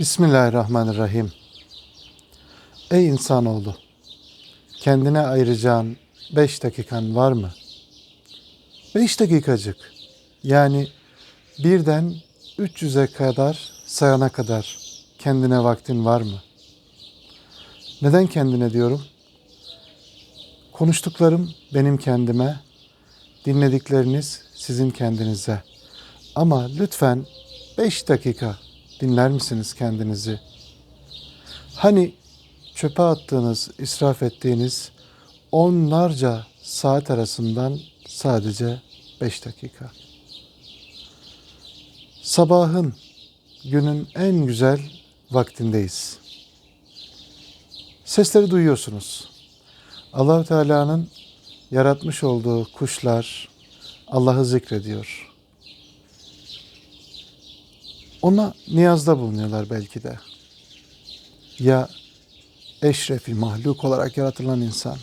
Bismillahirrahmanirrahim. Ey insanoğlu, kendine ayıracağın beş dakikan var mı? Beş dakikacık. Yani birden 300'e kadar sayana kadar kendine vaktin var mı? Neden kendine diyorum? Konuştuklarım benim kendime, dinledikleriniz sizin kendinize. Ama lütfen 5 dakika dinler misiniz kendinizi? Hani çöpe attığınız, israf ettiğiniz onlarca saat arasından sadece 5 dakika. Sabahın, günün en güzel vaktindeyiz. Sesleri duyuyorsunuz. Allahu Teala'nın yaratmış olduğu kuşlar Allah'ı zikrediyor. Ona niyazda bulunuyorlar belki de. Ya eşrefi mahluk olarak yaratılan insan,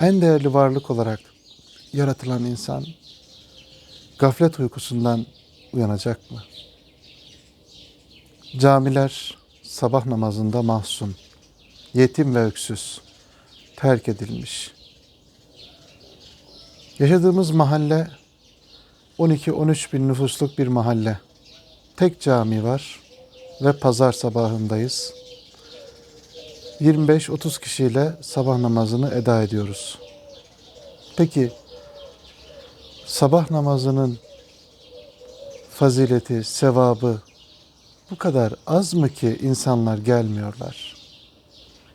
en değerli varlık olarak yaratılan insan gaflet uykusundan uyanacak mı? Camiler sabah namazında mahzun, yetim ve öksüz, terk edilmiş. Yaşadığımız mahalle 12-13 bin nüfusluk bir mahalle. Tek cami var ve pazar sabahındayız. 25-30 kişiyle sabah namazını eda ediyoruz. Peki sabah namazının fazileti, sevabı bu kadar az mı ki insanlar gelmiyorlar?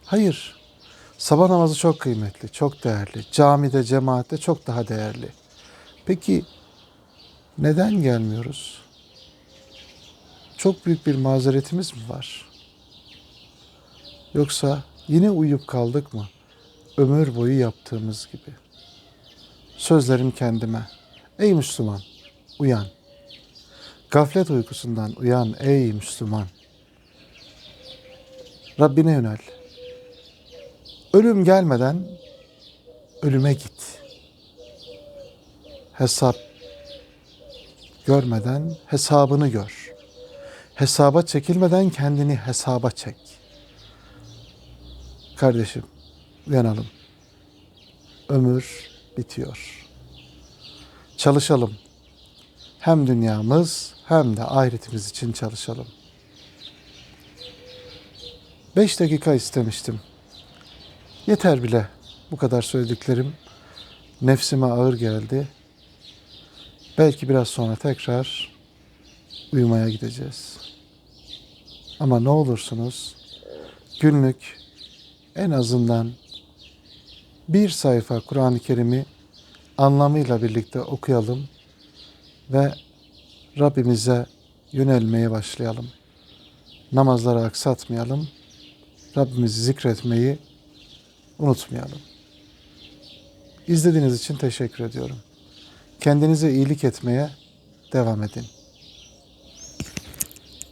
Hayır. Sabah namazı çok kıymetli, çok değerli. Camide, cemaatte çok daha değerli. Peki neden gelmiyoruz? Çok büyük bir mazeretimiz mi var? Yoksa yine uyuyup kaldık mı? Ömür boyu yaptığımız gibi. Sözlerim kendime. Ey Müslüman, uyan. Gaflet uykusundan uyan ey Müslüman. Rabbine yönel. Ölüm gelmeden ölüme git. Hesap görmeden hesabını gör. Hesaba çekilmeden kendini hesaba çek. Kardeşim, uyanalım. Ömür bitiyor. Çalışalım. Hem dünyamız hem de ahiretimiz için çalışalım. Beş dakika istemiştim. Yeter bile bu kadar söylediklerim. Nefsime ağır geldi. Belki biraz sonra tekrar uyumaya gideceğiz. Ama ne olursunuz günlük en azından bir sayfa Kur'an-ı Kerim'i anlamıyla birlikte okuyalım ve Rabbimize yönelmeye başlayalım. Namazları aksatmayalım. Rabbimizi zikretmeyi unutmayalım. İzlediğiniz için teşekkür ediyorum. Kendinize iyilik etmeye devam edin.